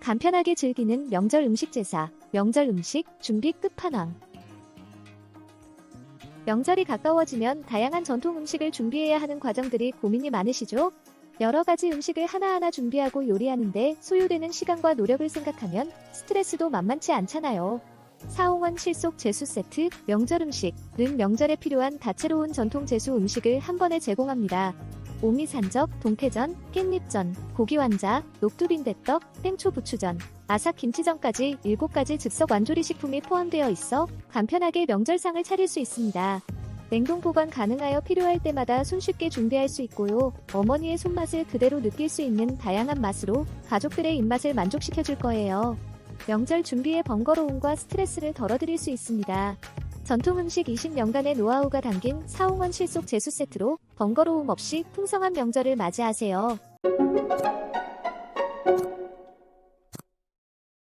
간편하게 즐기는 명절 음식 제사, 명절 음식 준비 끝판왕. 명절이 가까워지면 다양한 전통 음식을 준비해야 하는 과정들이 고민이 많으시죠? 여러 가지 음식을 하나하나 준비하고 요리하는데 소요되는 시간과 노력을 생각하면 스트레스도 만만치 않잖아요. 사홍원 실속 제수 세트, 명절 음식은 명절에 필요한 다채로운 전통 제수 음식을 한 번에 제공합니다. 오미산적, 동태전, 깻잎전, 고기완자, 녹두빈대떡, 땡초 부추전, 아삭 김치전까지 7가지 즉석 완조리 식품이 포함되어 있어 간편하게 명절상을 차릴 수 있습니다. 냉동 보관 가능하여 필요할 때마다 손쉽게 준비할 수 있고요. 어머니의 손맛을 그대로 느낄 수 있는 다양한 맛으로 가족들의 입맛을 만족시켜 줄 거예요. 명절 준비의 번거로움과 스트레스를 덜어드릴 수 있습니다. 전통 음식 20년간의 노하우가 담긴 사홍원 실속 제수 세트로 번거로움 없이 풍성한 명절을 맞이하세요.